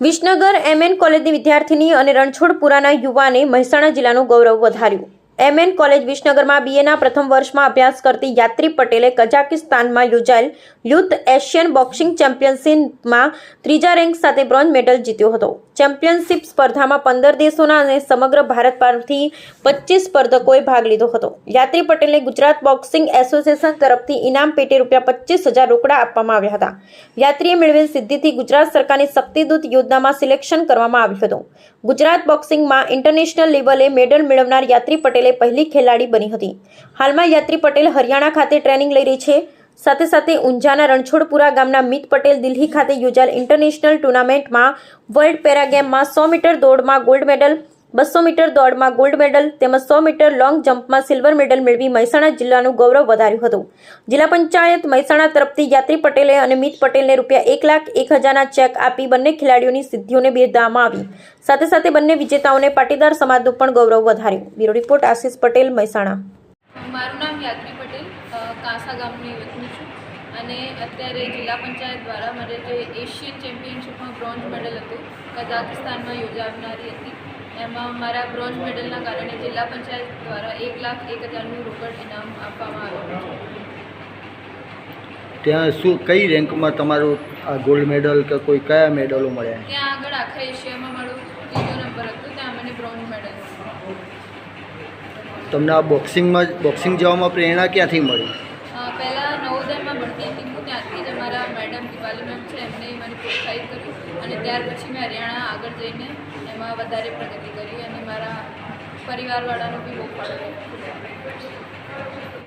Visnagar MN કોલેજની વિદ્યાર્થીની અને રણછોડપુરાના યુવાને મહેસાણા જિલ્લાનું ગૌરવ વધાર્યું. એમએન કોલેજ વિસનગરમાં બીએના પ્રથમ વર્ષમાં અભ્યાસ કરતી યાત્રી પટેલે કઝાકિસ્તાનમાં યોજાયેલ યુથ એશિયન બોક્સિંગ ચેમ્પિયનશિપમાં ત્રીજા રેન્ક સાથે બ્રોન્ઝ મેડલ જીત્યો હતો. ચેમ્પિયનશિપ સ્પર્ધામાં પંદર દેશોના અને સમગ્ર ભારત પરથી પચીસ સ્પર્ધકોએ ભાગ લીધો હતો. યાત્રી પટેલને ગુજરાત બોક્સિંગ એસોસિએશન તરફથી ઇનામ પેટે રૂપિયા પચીસ હજાર રોકડા આપવામાં આવ્યા હતા. યાત્રીએ મેળવેલ સિદ્ધિથી ગુજરાત સરકારની શક્તિદૂત યોજનામાં સિલેક્શન કરવામાં આવ્યું હતું. ગુજરાત બોક્સિંગમાં ઇન્ટરનેશનલ લેવલે મેડલ મેળવનાર યાત્રી પટેલે પહેલી ખેલાડી બની હતી. હાલમાં યાત્રી પટેલ હરિયાણા ખાતે ટ્રેનિંગ લઈ રહી છે. સાથે સાથે ઊંઝાના રણછોડપુરા ગામના મિત પટેલ દિલ્હી ખાતે યોજાયેલ ઇન્ટરનેશનલ ટુર્નામેન્ટમાં વર્લ્ડ પેરા ગેમમાં સો મીટર દોડમાં ગોલ્ડ મેડલ બસો મીટર દોડમાં ગોલ્ડ મેડલ તેમજ સો મીટર લોંગ જમ્પમાં સિલ્વર મેડલ મેળવી મહેસાણા જિલ્લાનું ગૌરવ વધાર્યું હતું. જિલ્લા પંચાયત મહેસાણા તરફથી યાત્રી પટેલે અને મિત પટેલને રૂપિયા એક લાખ એક હજારના ચેક આપી બંને ખેલાડીઓની સિદ્ધિઓને બિરદાવવામાં આવી. સાથે સાથે બંને વિજેતાઓને પાટીદાર સમાજનું પણ ગૌરવ વધાર્યું. Bureau report, Ashish Patel, Mehsana. મારું નામ યાત્રી પટેલ કાંસા ગામની વતની છું અને અત્યારે જિલ્લા પંચાયત દ્વારા મારે જે એશિયન ચેમ્પિયનશિપમાં બ્રોન્ઝ મેડલ હતું કઝાકિસ્તાનમાં યોજાવનારી હતી. એમાં મારા બ્રોન્ઝ મેડલના કારણે જિલ્લા પંચાયત દ્વારા એક લાખ એક હજારનું રોકડ ઇનામ આપવામાં આવ્યું છે. ત્યાં શું કઈ રેન્કમાં તમારું આ ગોલ્ડ મેડલ કે કોઈ કયા મેડલો મળ્યા? ત્યાં આગળ આખા એશિયામાં મારો ત્રીજો નંબર હતો ત્યાં મને બ્રોન્ઝ મેડલ તમને આ બોક્સિંગમાં બોક્સિંગ જવામાં પ્રેરણા ક્યાંથી મળી? પહેલાં નવોદયમાં ભણતી હતી હું ત્યાંથી જ અમારા મેડમ દિવાલી મેમ છે એમને મને પ્રોત્સાહિત કર્યું અને ત્યાર પછી મેં હરિયાણા આગળ જઈને એમાં વધારે પ્રગતિ કરી અને મારા પરિવારવાળાનો બી બહુ ફાળો.